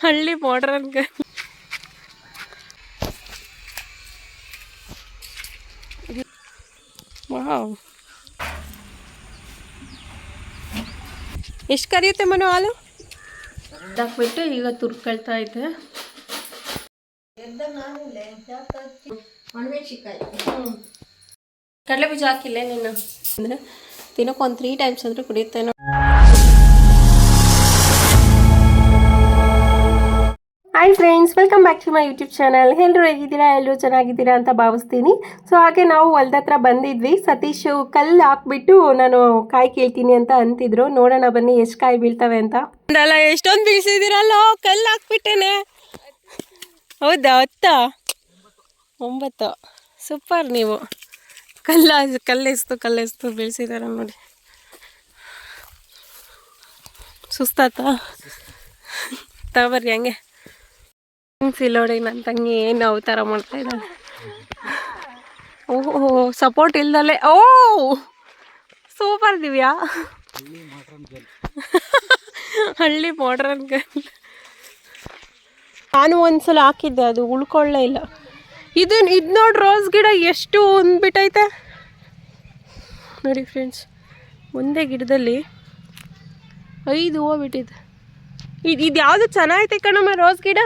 ಹಳ್ಳಿ modern wow ಎಷ್ಟು ಕರಿಯುತ್ತೆ ಮನು ಹಾಲು? ಬಿಟ್ಟು ಈಗ ತುರ್ಕೊಳ್ತಾ ಇದ್ದೆ. ಕಡಲೆ ಬೀಜ ಹಾಕಿಲ್ಲ ನೀನು? ಅಂದರೆ ದಿನಕ್ಕೆ ಒಂದು ತ್ರೀ ಟೈಮ್ಸ್ ಅಂದ್ರೆ ಕುಡಿಯುತ್ತೆ hi friends welcome back to my YouTube channel ಎಲ್ಲರೂ ಹೇಗಿದ್ದೀರಾ? ಎಲ್ಲರೂ ಚೆನ್ನಾಗಿದ್ದೀರಾ ಅಂತ ಭಾವಿಸ್ತೀನಿ. ಸೊ ಹಾಗೆ ನಾವು ಹೊಲ್ದ ಹತ್ರ ಬಂದಿದ್ವಿ. ಸತೀಶ್ ಕಲ್ಲು ಹಾಕ್ಬಿಟ್ಟು ನಾನು ಕಾಯಿ ಕೇಳ್ತೀನಿ ಅಂತ ಅಂತಿದ್ರು. ನೋಡೋಣ ಬನ್ನಿ, ಎಷ್ಟು ಕಾಯಿ ಬೀಳ್ತವೆ ಅಂತ. ಅಲ್ಲ ಎಷ್ಟೊಂದು ಬೀಳ್ಸಿದ್ದೀರಲ್ಲ ಕಲ್ಲು ಹಾಕ್ಬಿಟ್ಟೇನೆ. ಹೌದಾ, ಹತ್ತ? ಒಂಬತ್ತು? ಸೂಪರ್ ನೀವು. ಕಲ್ಲ ಕಲ್ಲೆಸ್ತು ಕಲ್ಲೆಸ್ತು ಬೀಳ್ಸಿದಾರ ನೋಡಿ. ಸುಸ್ತಾತ? ತಗೊಬರ್ರಿ ಹಂಗೆ. ಫಿಲೋಡಿ ನನ್ನ ತಂಗಿ ಏನು ಅವತಾರ ಮಾಡ್ತಾ ಇದ್ದಾನೆ ಓಹೋ ಸಪೋರ್ಟ್ ಇಲ್ದಲೆ, ಓ ಸೂಪರ್ ದಿವ್ಯಾ. ಹಳ್ಳಿ ಮಾಡ್ರನ್ ಗರ್ಲ್ ನಾನು ಒಂದ್ಸಲ ಹಾಕಿದ್ದೆ, ಅದು ಉಳ್ಕೊಳ್ಳೇ ಇಲ್ಲ. ಇದು ಇದು ನೋಡಿ ರೋಸ್ ಗಿಡ ಎಷ್ಟು ಒಂದ್ಬಿಟ್ಟೈತೆ ನೋಡಿ ಫ್ರೆಂಡ್ಸ್ ಒಂದೇ ಗಿಡದಲ್ಲಿ ಐದು ಹೂವು ಬಿಟ್ಟಿದೆ. ಇದು ಇದು ಯಾವುದು ಚೆನ್ನಾಗೈತೆ ಕಣಮ್ಮ ರೋಸ್ ಗಿಡ?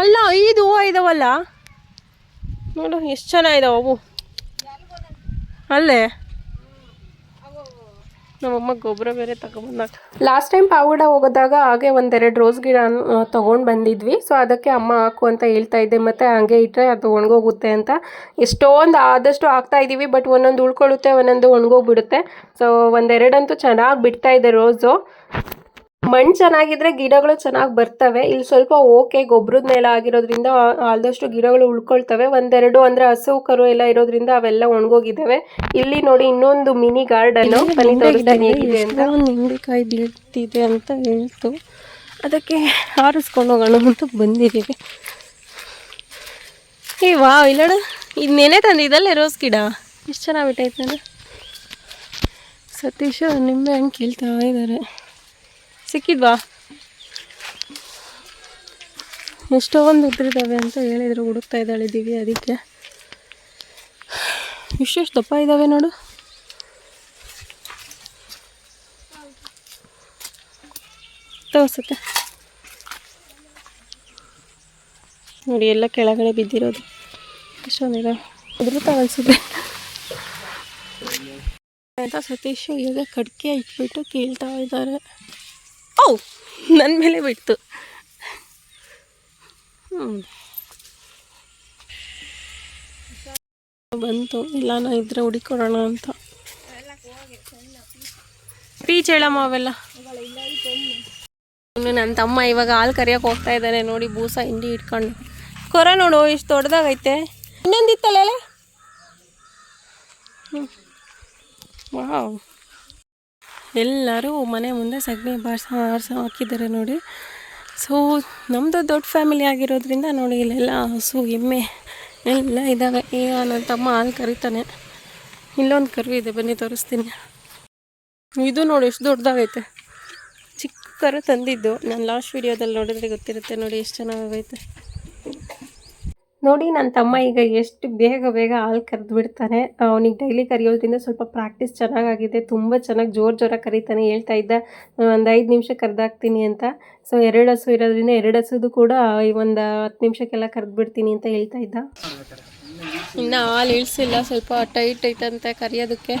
ಅಲ್ಲ, ಐದು ಹೂವು ಇದಾವಲ್ಲ? ನೋಡು, ಎಷ್ಟು ಚೆನ್ನಾಗಿದಾವೆ ಅವು. ಅಲ್ಲೇ? ನಮ್ಮಮ್ಮ ಗೊಬ್ಬರ ಬೇರೆ ತಗೊಂಬಂದಾಗ ಲಾಸ್ಟ್ ಟೈಮ್ ಪಾವಗಡ ಹೋಗೋದಾಗ ಹಾಗೆ ಒಂದೆರಡು ರೋಸ್ ಗಿಡ ತೊಗೊಂಡು ಬಂದಿದ್ವಿ. ಸೊ ಅದಕ್ಕೆ ಅಮ್ಮ ಹಾಕು ಅಂತ ಹೇಳ್ತಾ ಇದ್ದೆ. ಮತ್ತು ಹಾಗೆ ಇಟ್ಟರೆ ಅದು ಒಣಗೋಗುತ್ತೆ ಅಂತ. ಎಷ್ಟೊಂದು ಆದಷ್ಟು ಹಾಕ್ತಾ ಇದ್ದೀವಿ ಬಟ್ ಒಂದೊಂದು ಉಳ್ಕೊಳ್ಳುತ್ತೆ, ಒಂದೊಂದು ಒಣಗೋಗ್ಬಿಡುತ್ತೆ. ಸೊ ಒಂದೆರಡಂತೂ ಚೆನ್ನಾಗಿ ಬಿಡ್ತಾ ಇದೆ ರೋಸು ಮಣ್ಣು ಚೆನ್ನಾಗಿದ್ರೆ ಗಿಡಗಳು ಚೆನ್ನಾಗಿ ಬರ್ತವೆ. ಇಲ್ಲಿ ಸ್ವಲ್ಪ ಓಕೆ ಗೊಬ್ಬರದ ನೆಲ ಆಗಿರೋದ್ರಿಂದ ಆದಷ್ಟು ಗಿಡಗಳು ಉಳ್ಕೊಳ್ತವೆ. ಒಂದೆರಡು ಅಂದ್ರೆ ಹಸು ಕರು ಎಲ್ಲ ಇರೋದ್ರಿಂದ ಅವೆಲ್ಲ ಒಣಗೋಗಿದ್ದಾವೆ ಇಲ್ಲಿ ನೋಡಿ ಇನ್ನೊಂದು ಮಿನಿ ಗಾರ್ಡನ್ ನಿಂಬೆಕಾಯಿ ಬೀಳ್ತಿದೆ ಅಂತ ಹೇಳ್ತು. ಅದಕ್ಕೆ ಆರಿಸ್ಕೊಂಡು ಹೋಗೋಣ ಅಂತ ಬಂದಿದ್ದೀವಿ ಏ ವಾ ಇಲ್ಲಡ ಇದು ನೆನೆ ತಂದಿದ್ದಲ್ಲೇ ರೋಸ್ ಗಿಡ? ಎಷ್ಟು ಚೆನ್ನಾಗಿ ಬಿಟ್ಟೈತೆ ಸತೀಶ್ ನಿಂಬೆ ಹಂಗೆ ಕೇಳ್ತಾ ಇದ್ದಾರೆ ಸಿಕ್ಕಿದ್ವಾ? ಎಷ್ಟೊಂದು ಉದ್ರಿದ್ದಾವೆ ಅಂತ ಹೇಳಿದ್ರು, ಹುಡುಕ್ತಾ ಇದ್ದಾಳೆ ದಿವ್ಯ ಅದಕ್ಕೆ. ಇಷ್ಟೆಷ್ಟು ದಪ್ಪ ಇದ್ದಾವೆ ನೋಡು. ತೋರ್ಸುತ್ತೆ. ನೋಡಿ, ಎಲ್ಲ ಕೆಳಗಡೆ ಬಿದ್ದಿರೋದು. ಎಷ್ಟೊಂದಿದೆ ಉದ್ರ ಅನ್ಸುತ್ತೆ. ಅಂತ ಸತೀಶ್ ಈಗ ಕಡ್ಕೆ ಇಟ್ಬಿಟ್ಟು ಕೇಳ್ತಾ ಇದ್ದಾರೆ. ಓ ನನ್ನ ಮೇಲೆ ಬಿಡ್ತು. ಬಂತು, ಇಲ್ಲ, ನಾ ಇದ್ರೆ ಹುಡಿಕೊಡೋಣ ಅಂತ. ಪೀಚ್ ಹೇಳಮ್ಮ ಅವೆಲ್ಲ. ನನ್ನ ತಮ್ಮ ಇವಾಗ ಹಾಲು ಕರಿಯಕ್ಕೆ ಹೋಗ್ತಾ ಇದ್ದಾನೆ, ನೋಡಿ ಬೂಸ ಹಿಂಡಿ ಇಟ್ಕೊಂಡು. ಕೊರ ನೋಡು, ಇಷ್ಟು ದೊಡ್ಡದಾಗೈತೆ. ಇನ್ನೊಂದಿತ್ತಲ್ಲ ಹ್ಞೂ ವಾವ್ ಎಲ್ಲರೂ ಮನೆ ಮುಂದೆ ಸಗಣಿ ಬಾರ್ಸ ಹಾರ್ಸ ಹಾಕಿದ್ದಾರೆ ನೋಡಿ. ಸೊ ನಮ್ಮದು ದೊಡ್ಡ ಫ್ಯಾಮಿಲಿ ಆಗಿರೋದ್ರಿಂದ ನೋಡಿ ಇಲ್ಲೆಲ್ಲ ಹಸು, ಎಮ್ಮೆ ಎಲ್ಲ ಇದ್ದಾವೆ ಈಗ ನನ್ನ ತಮ್ಮ ಹಾಲು ಕರಿತಾನೆ. ಇಲ್ಲೊಂದು ಕರು ಇದೆ, ಬನ್ನಿ ತೋರಿಸ್ತೀನಿ. ಇದು ನೋಡಿ ಎಷ್ಟು ದೊಡ್ಡದಾಗೈತೆ. ಚಿಕ್ಕ ಕರು ತಂದಿದ್ದು. ನಾನು ಲಾಸ್ಟ್ ವಿಡಿಯೋದಲ್ಲಿ ನೋಡಿದ್ರೆ ಗೊತ್ತಿರುತ್ತೆ ನೋಡಿ ಎಷ್ಟು ಚೆನ್ನಾಗೈತೆ ನೋಡಿ ನನ್ನ ತಮ್ಮ ಈಗ ಎಷ್ಟು ಬೇಗ ಬೇಗ ಹಾಲು ಕರೆದು ಬಿಡ್ತಾನೆ. ಅವನಿಗೆ ಡೈಲಿ ಕರೆಯೋದ್ರಿಂದ ಸ್ವಲ್ಪ ಪ್ರಾಕ್ಟೀಸ್ ಚೆನ್ನಾಗಾಗಿದೆ. ತುಂಬ ಚೆನ್ನಾಗಿ ಜೋರು ಜೋರಾಗಿ ಕರೀತಾನೆ. ಹೇಳ್ತಾ ಇದ್ದ, ಒಂದು ಐದು ನಿಮಿಷ ಕರೆದಾಕ್ತೀನಿ ಅಂತ. ಸೊ ಎರಡು ಹಸು ಇರೋದ್ರಿಂದ ಎರಡು ಹಸುದು ಕೂಡ ಒಂದು ಹತ್ತು ನಿಮಿಷಕ್ಕೆಲ್ಲ ಕರೆದು ಬಿಡ್ತೀನಿ ಅಂತ ಹೇಳ್ತಾ ಇದ್ದ. ಇನ್ನು ಹಾಲು ಇಳಿಸಿಲ್ಲ. ಸ್ವಲ್ಪ ಟೈಟ್ ಐತಂತೆ ಕರಿಯೋದಕ್ಕೆ.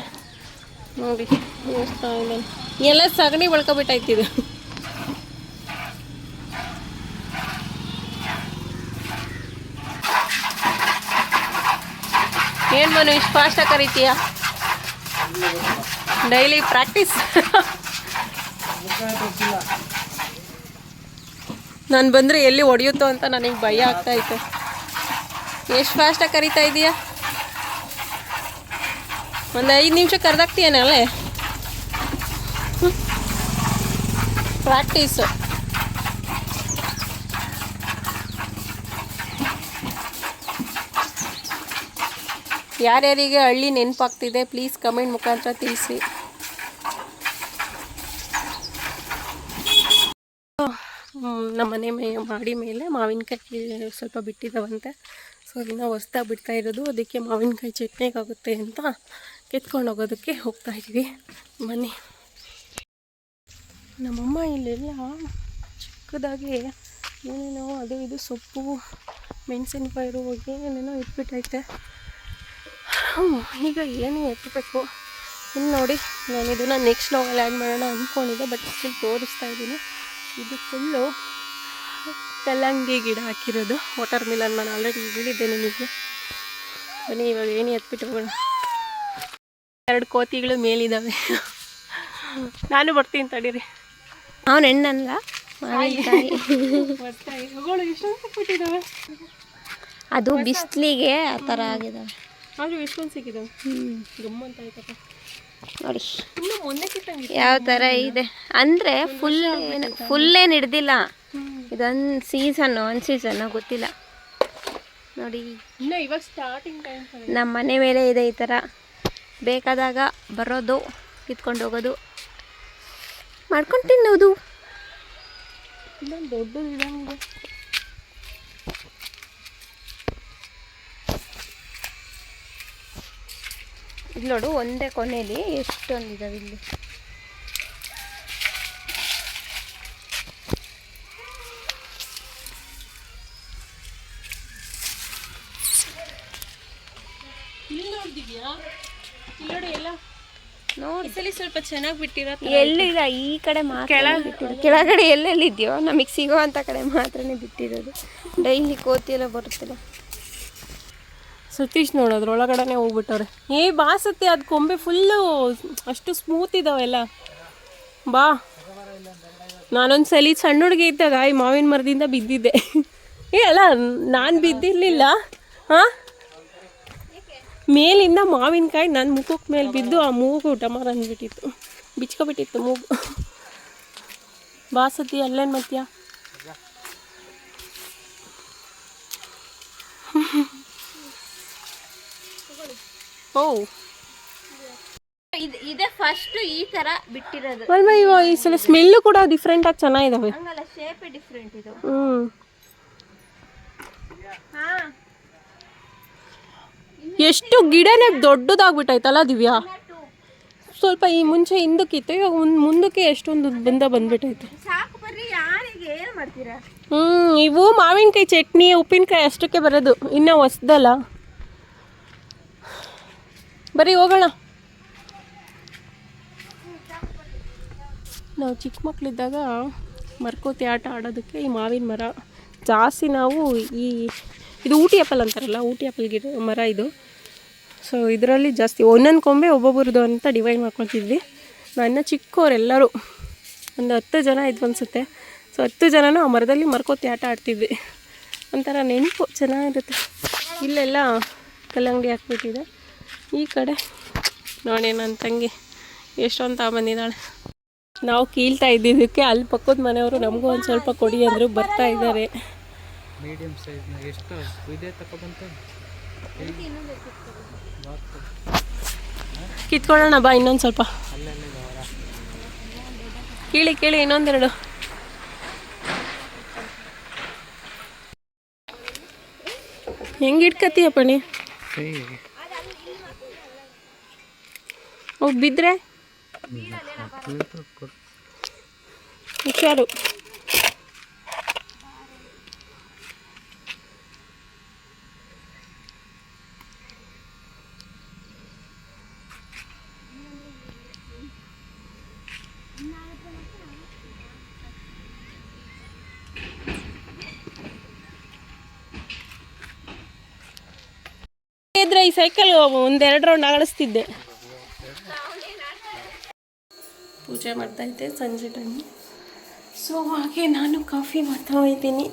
ನೋಡಿ ಎಲ್ಲ ಸಗಣಿ ಬಳ್ಕೊಬಿಟ್ಟೈತಿದು ಏನು ಮನು ಇಷ್ಟು ಫಾಸ್ಟಾಗಿ ಕರಿತೀಯ ಡೈಲಿ ಪ್ರಾಕ್ಟೀಸ್ ನಾನು ಬಂದರೆ ಎಲ್ಲಿ ಹೊಡೆಯುತ್ತೋ ಅಂತ ನನಗೆ ಭಯ ಆಗ್ತಾಯಿತ್ತು ಎಷ್ಟು ಫಾಸ್ಟಾಗಿ ಕರಿತಾ ಇದೀಯ? ಒಂದು ಐದು ನಿಮಿಷ ಕರೆದಾಗ್ತೀಯನಲ್ಲೇ ಪ್ರಾಕ್ಟೀಸು ಯಾರ್ಯಾರಿಗೆ ಹಳ್ಳಿ ನೆನಪಾಗ್ತಿದೆ ಪ್ಲೀಸ್ ಕಮೆಂಟ್ ಮುಖಾಂತರ ತಿಳಿಸಿ ನಮ್ಮನೆ ನಮ್ಮ ಮನೆ ಮೇ ಮಾಡಿ ಮೇಲೆ ಮಾವಿನಕಾಯಿ ಸ್ವಲ್ಪ ಬಿಟ್ಟಿದ್ದಾವಂತೆ ಸೊ ಅದನ್ನು ಹೊಸ್ದಾಗಿ ಬಿಡ್ತಾ ಇರೋದು, ಅದಕ್ಕೆ ಮಾವಿನಕಾಯಿ ಚಟ್ನಿಗಾಗುತ್ತೆ ಅಂತ ಕೆತ್ಕೊಂಡು ಹೋಗೋದಕ್ಕೆ ಹೋಗ್ತಾ ಇದ್ದೀವಿ ಬನ್ನಿ. ನಮ್ಮಮ್ಮ ಇಲ್ಲೆಲ್ಲ ಚಿಕ್ಕದಾಗಿ ಏನೇನೋ ಅದು ಇದು ಸೊಪ್ಪು ಮೆಣಸಿನ ಪೈರು ಏನೇನೋ ಇಟ್ಬಿಟ್ಟೈತೆ. ಈಗ ಏನು ಎತ್ತಬೇಕು. ಇನ್ನು ನೋಡಿ ನಾನು ಇದನ್ನು ನೆಕ್ಸ್ಟ್ ಲಾಗಲ್ಲಿ ಆ್ಯಡ್ ಮಾಡೋಣ ಅಂದ್ಕೊಂಡಿದ್ದೆ ಬಟ್ ಸ್ಟಿಲ್ ತೋರಿಸ್ತಾ ಇದ್ದೀನಿ. ಇದು ಫುಲ್ಲು ಕಲ್ಲಂಗಡಿ ಗಿಡ ಹಾಕಿರೋದು. ವಾಟರ್ ಮಿಲನ್ ನಾನು ಆಲ್ರೆಡಿ ಹೇಳಿದ್ದೆ ನಿಮಗೆ. ಬನ್ನಿ ಇವಾಗ ಏನು ಎತ್ಬಿಟ್ಟು ಹೋಗೋಣ. ಎರಡು ಕೋತಿಗಳು ಮೇಲಿದ್ದಾವೆ ನಾನು ಬರ್ತೀನಿ ತಡೀರಿ. ಅವನು ಹೆಣ್ಣಲ್ಲ? ಅದು ಬಿಸಿಲಿಗೆ ಆ ಥರ ಆಗಿದಾವೆ. ಆದರೂ ಎಷ್ಟೊಂದು ಸಿಕ್ಕಿದ್ದಾವೆ ಹ್ಞೂ ಗಮ್ಮಂತ ಆಯ್ತಪ್ಪ. ನೋಡಿ ಯಾವ ಥರ ಇದೆ? ಅಂದರೆ ಫುಲ್ ಏನು ಫುಲ್ ಏನು ಹಿಡ್ದಿಲ್ಲ. ಇದೊಂದು ಸೀಸನ್ ಒಂದು ಸೀಸನ್ನು ಗೊತ್ತಿಲ್ಲ. ನೋಡಿ. ಇನ್ನು ಇವಾಗ ಸ್ಟಾರ್ಟಿಂಗ್ ಟೈಮ್ ನಮ್ಮ ಮನೆ ಮೇಲೆ ಇದೆ ಈ ಥರ ಬೇಕಾದಾಗ ಬರೋದು ಕಿತ್ಕೊಂಡು ಹೋಗೋದು ಮಾಡ್ಕೊಂಡು ತಿನ್ನೋದು. ದೊಡ್ಡದು ಇದಂಗೆ ಇಲ್ಲಿ ನೋಡು ಒಂದೇ ಕೊನೆಯಲ್ಲಿ ಎಷ್ಟೊಂದು ಇದಾವೆ ಇಲ್ಲಿ. ಇಲ್ಲಿ ಇಲ್ಲಿ ಎಲ್ಲ. ಸ್ವಲ್ಪ ಚೆನ್ನಾಗಿ ಬಿಟ್ಟಿರೋ ಎಲ್ಲಿಲ್ಲ ಈ ಕಡೆ ಮಾತ್ರ ಬಿಟ್ಟಿರೋದು. ಕೆಳಗಡೆ ಎಲ್ಲೆಲ್ಲಿದ್ಯೋ ನಮಗೆ ಸಿಗೋ ಅಂತ ಕಡೆ ಮಾತ್ರನೇ ಬಿಟ್ಟಿರೋದು. ಡೈಲಿ ಕೋತಿ ಎಲ್ಲ ಬರುತ್ತಲ್ಲ. ಸತೀಶ್ ನೋಡೋದ್ರ ಒಳಗಡೆನೆ ಹೋಗ್ಬಿಟ್ಟವ್ರೆ. ಏ, ಬಾ ಸತ್ಯ, ಅದು ಕೊಂಬೆ ಫುಲ್ಲು ಅಷ್ಟು ಸ್ಮೂತ್ ಇದಾವೆಲ್ಲ. ಬಾ. ನಾನೊಂದು ಸಲ ಸಣ್ಣ ಹುಡುಗಿ ಇದ್ದಾಗ ಈ ಮಾವಿನ ಮರದಿಂದ ಬಿದ್ದಿದ್ದೆ. ಏ, ಅಲ್ಲ, ನಾನು ಬಿದ್ದಿರಲಿಲ್ಲ. ಹಾಂ? ಮೇಲಿಂದ ಮಾವಿನಕಾಯಿ ನನ್ನ ಮುಖಕ್ಕೆ ಮೇಲೆ ಬಿದ್ದು ಆ ಮೂಗು ಟಮಾರ ಅಂದ್ಬಿಟ್ಟಿತ್ತು ಬಿಚ್ಕೊಬಿಟ್ಟಿತ್ತು ಮೂಗು. ಬಾ ಸತಿ ಅಲ್ಲೇನು ಮತ್ಯ? ಓ ಇದು ಫಸ್ಟ್ ಈ ತರ ಬಿಟ್ಟಿರೋದು. ಅಲ್ವಾ ಈ ಸಲ ಸ್ಮೆಲ್ಲು ಕೂಡ ಡಿಫ್ರೆಂಟಾಗಿ ಚೆನ್ನಾಗಿದಾವೆ. ಹಂಗಲ್ಲ ಶೇಪ್ ಡಿಫ್ರೆಂಟ್ ಇದು. ಹ್ಞೂ ಹಾಂ. ಎಷ್ಟು ಗಿಡನೇ ದೊಡ್ಡದಾಗ್ಬಿಟ್ಟೈತಲ್ಲ ದಿವ್ಯಾ? ಸ್ವಲ್ಪ ಈ ಮುಂಚೆ ಹಿಂದಕ್ಕಿತ್ತು ಇವಾಗ ಮುಂದ್ ಮುಂದಕ್ಕೆ ಎಷ್ಟೊಂದು ಬಂದ ಬಂದ್ಬಿಟ್ಟೈತೆ ಸಾಕು ಬರ್ರಿ ಯಾರಿಗೆ ಏನು ಮಾಡ್ತೀರಾ? ಹ್ಞೂ ಇವು ಮಾವಿನಕಾಯಿ ಚಟ್ನಿ ಉಪ್ಪಿನಕಾಯಿ ಅಷ್ಟಕ್ಕೆ ಬರೋದು. ಇನ್ನೂ ಹೊಸ್ದಲ್ಲ. ಬರೀ ಹೋಗೋಣ. ನಾವು ಚಿಕ್ಕ ಮಕ್ಕಳಿದ್ದಾಗ ಮರ್ಕೋತಿ ಆಟ ಆಡೋದಕ್ಕೆ ಈ ಮಾವಿನ ಮರ. ಜಾಸ್ತಿ ನಾವು ಈ ಇದು ಊಟಿ ಆ್ಯಪಲ್ ಅಂತಾರಲ್ಲ, ಊಟಿ ಆ್ಯಪಲ್ ಗಿಡ, ಮರ ಇದು. ಸೊ ಇದರಲ್ಲಿ ಜಾಸ್ತಿ ಒಂದೊಂದು ಕೊಂಬೆ ಒಬ್ಬೊಬ್ಬರದು ಅಂತ ಡಿವೈಡ್ ಮಾಡ್ಕೊತಿದ್ವಿ ನನ್ನ ಚಿಕ್ಕವರೆಲ್ಲರೂ ಒಂದು ಹತ್ತು ಜನ ಇದ್ವು ಅನಿಸುತ್ತೆ. ಸೊ ಹತ್ತು ಜನನೂ ಆ ಮರದಲ್ಲಿ ಮರ್ಕೋತಿ ಆಟ ಆಡ್ತಿದ್ವಿ. ಒಂಥರ ನೆನಪು ಚೆನ್ನಾಗಿರುತ್ತೆ. ಇಲ್ಲೆಲ್ಲ ಕಲ್ಲಂಗಡಿ ಹಾಕ್ಬಿಟ್ಟಿದೆ. ಈ ಕಡೆ. ನೋಡಿ ನನ್ನ ತಂಗಿ ಎಷ್ಟೊಂದು ತಗೊಂಬಂದಿದ್ದಾಳೆ ನಾವು ಕೀಳ್ತಾ ಇದ್ದಿದ್ದಕ್ಕೆ ಅಲ್ಲಿ ಪಕ್ಕದ ಮನೆಯವರು ನಮಗೂ ಒಂದು ಸ್ವಲ್ಪ ಕೊಡಿ ಅಂದರು ಬರ್ತಾ ಇದ್ದಾರೆ. ಮೀಡಿಯಂ ಸೈಜ್ನ ಎಷ್ಟು? ಇದೆ ತಗೊಬಂತ ಕಿತ್ಕೊಳ್ಳೋಣ ಬಾ ಇನ್ನೊಂದು ಸ್ವಲ್ಪ. ಕೀಳಿ ಕೀಳಿ ಇನ್ನೊಂದೆರಡು. ಹೆಂಗೆ ಇಟ್ಕತ್ತೀಯ ಪಣಿ ಅವು ಬಿದ್ದರೆ ಹುಷಾರು. ಇದ್ರೆ ಈ ಸೈಕಲ್ ಒಂದೆರಡು ರೌಂಡ್ ಆಡಿಸ್ತಿದ್ದೆ ಪೂಜೆ ಮಾಡ್ತಾ ಇದ್ದೆ ಸಂಜೆ ಟೈಮ್ ಸೊ ಹಾಗೆ ನಾನು ಕಾಫಿ ಮಾಡ್ತಾ ಇದ್ದೀನಿ.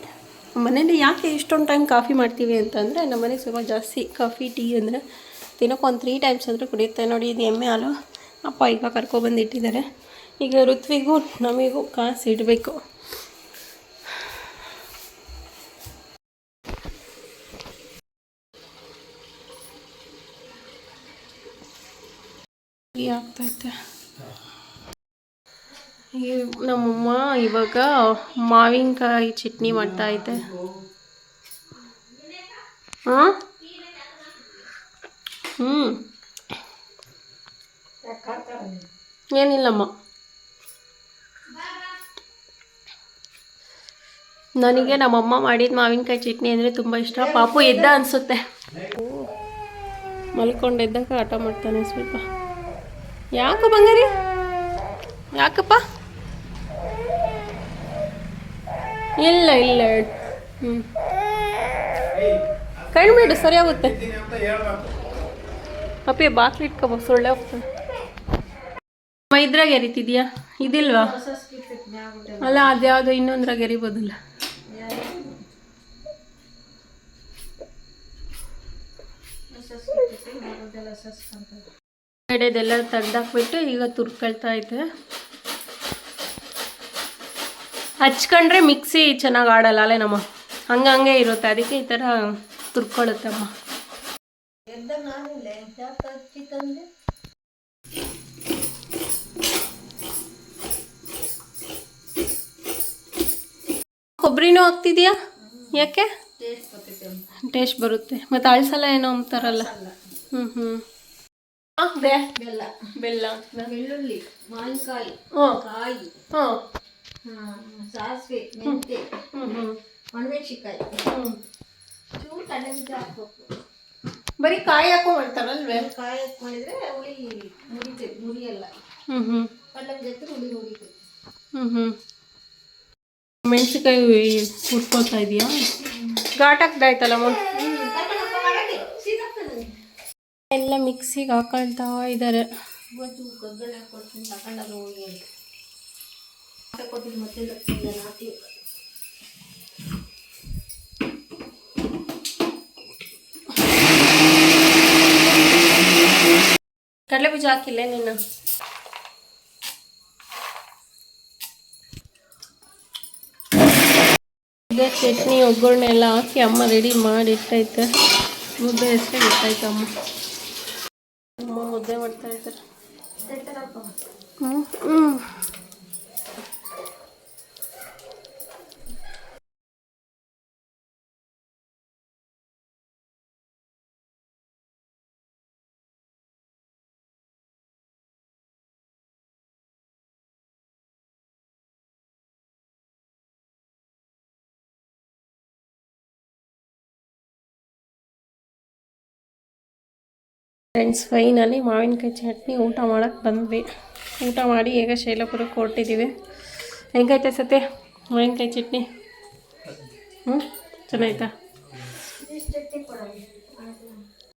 ಮನೇಲಿ ಯಾಕೆ ಇಷ್ಟೊಂದು ಟೈಮ್ ಕಾಫಿ ಮಾಡ್ತೀವಿ ಅಂತಂದರೆ ನಮ್ಮ ಮನೆಗೆ ಸ್ವಲ್ಪ ಜಾಸ್ತಿ ಕಾಫಿ ಟೀ ಅಂದರೆ ದಿನಕ್ಕೆ ಒಂದು ತ್ರೀ ಟೈಮ್ಸ್ ಅಂದರೆ ಕುಡಿಯುತ್ತೆ. ನೋಡಿ, ಇದು ಎಮ್ಮೆ ಹಾಲು. ಅಪ್ಪ ಈಗ ಕರ್ಕೊಬಂದು ಇಟ್ಟಿದ್ದಾರೆ. ಈಗ ಋತ್ವಿಗೂ ನಮಗೂ ಕಾಸು ಇಡಬೇಕು. ಟೀ ಆಗ್ತೈತೆ ಈ ನಮ್ಮಮ್ಮ ಇವಾಗ ಮಾವಿನಕಾಯಿ ಚಟ್ನಿ ಮಾಡ್ತಾ ಐತೆ ಹಾಂ ಹ್ಞೂ ಏನಿಲ್ಲಮ್ಮ. ನನಗೆ ನಮ್ಮಮ್ಮ ಮಾಡಿದ ಮಾವಿನಕಾಯಿ ಚಟ್ನಿ ಅಂದರೆ ತುಂಬ ಇಷ್ಟ. ಪಾಪು ಎದ್ದ ಅನಿಸುತ್ತೆ. ಮಲ್ಕೊಂಡು ಎದ್ದಾಗ ಆಟ ಮಾಡ್ತಾನೆ ಸ್ವಲ್ಪ. ಯಾಕೆ ಬಂಗಾರಿ? ಯಾಕಪ್ಪ? ಇಲ್ಲ ಇಲ್ಲ. ಹ್ಞೂ ಕಣ್ಬಿಡು ಸರಿಯಾಗುತ್ತೆ. ಅಪ್ಪಿ ಬಾಕ್ಲಿ ಇಟ್ಕೊಬ, ಸೊಳ್ಳೆ ಹೋಗ್ತಾನೆ ಇದ್ರಾಗ ಎರಿತಿದ್ಯಾ? ಇದಿಲ್ವಾ? ಅಲ್ಲ ಅದ್ಯಾವುದೋ ಇನ್ನೊಂದ್ರಾಗ ಎರಿಬೋದಲ್ಲ. ಕಡೆದೆಲ್ಲ ತೆಗ್ದಾಕ್ಬಿಟ್ಟು ಈಗ ತುರ್ಕೊಳ್ತಾ ಐತೆ ಹಚ್ಕೊಂಡ್ರೆ ಮಿಕ್ಸಿ ಚೆನ್ನಾಗಿ ಆಡಲ್ಲ ಅಲ್ಲೇ ನಮ್ಮ ಹಂಗಂಗೆ ಇರುತ್ತೆ. ಅದಕ್ಕೆ ಈ ಥರ ತುರ್ಕೊಳುತ್ತೆ ಅಮ್ಮ. ಕೊಬ್ಬರಿನೂ ಹಾಕ್ತಿದ್ಯಾ? ಯಾಕೆ? ಟೇಸ್ಟ್ ಬರುತ್ತೆ ಮತ್ತೆ ಅಳ್ಸಲ್ಲ ಏನೋ ಅಂತಾರಲ್ಲ ಹ್ಞೂ ಹ್ಞೂ ಹಾಕ್ದೆ ಬೆಲ್ಲ. ಬೆಲ್ಲ. ಬೆಳ್ಳುಳ್ಳಿ ಮಾವಿನಕಾಯಿ ಕಾಯಿ ಸಾಸಿವೆ ಮೆಂತೆ ಹ್ಞೂ ಚೂರು ಕಡಲೆ ಹಾಕ್ಬೇಕು. ಬರೀ ಕಾಯಿ ಹಾಕೋ ಮಾಡ್ತಾರಲ್ವೇ? ಕಾಯಿ ಹಾಕೊಂಡಿದ್ರೆ ಹುಳಿ ಮುರಿತೈತೆ ಮುರಿಯಲ್ಲ. ಹ್ಞೂ ಹ್ಞೂ ಕಡಲೆ ಜೊತೆ ಹುಳಿ ಮುರಿತೈತೆ ಹ್ಞೂ ಹ್ಞೂ ಮೆಣಸಿನ್ಕಾಯಿ ಹುರ್ಕೊಳ್ತಾ ಇದೆಯಾ? ಘಾಟ್ ಹಾಕ್ದಾಯ್ತಲ್ಲಮ್ಮ ಎಲ್ಲ ಮಿಕ್ಸಿಗೆ ಹಾಕೊಳ್ತಾ ಇದ್ದಾರೆ. ಕಡಲೆ ಬೀಜ ಹಾಕಿಲ್ಲ ನೀನು? ಇದೇ ಚಟ್ನಿ ಒಗ್ಗರಣೆ ಎಲ್ಲ ಹಾಕಿ ಅಮ್ಮ ರೆಡಿ ಮಾಡಿ ಇಟ್ಟೈತೆ. ಮುದ್ದೆ ಹೆಸರೇ ಇಟ್ಟೈತೆ ಅಮ್ಮ ಮುದ್ದೆ ಮಾಡ್ತಾ ಇದ್ದಾರೆ ಹ್ಞೂ ಹ್ಞೂ ಫ್ರೆಂಡ್ಸ್ ಫೈನಲಿ ಮಾವಿನಕಾಯಿ ಚಟ್ನಿ ಊಟ ಮಾಡೋಕ್ಕೆ ಬಂದ್ವಿ. ಊಟ ಮಾಡಿ ಈಗ ಶೈಲಪುರಕ್ಕೆ ಹೊರಟಿದ್ದೀವಿ ಹೆಂಗೈತೆ ಸತೆ ಮಾವಿನಕಾಯಿ ಚಟ್ನಿ? ಹ್ಞೂ ಚೆನ್ನಾಯ್ತಾ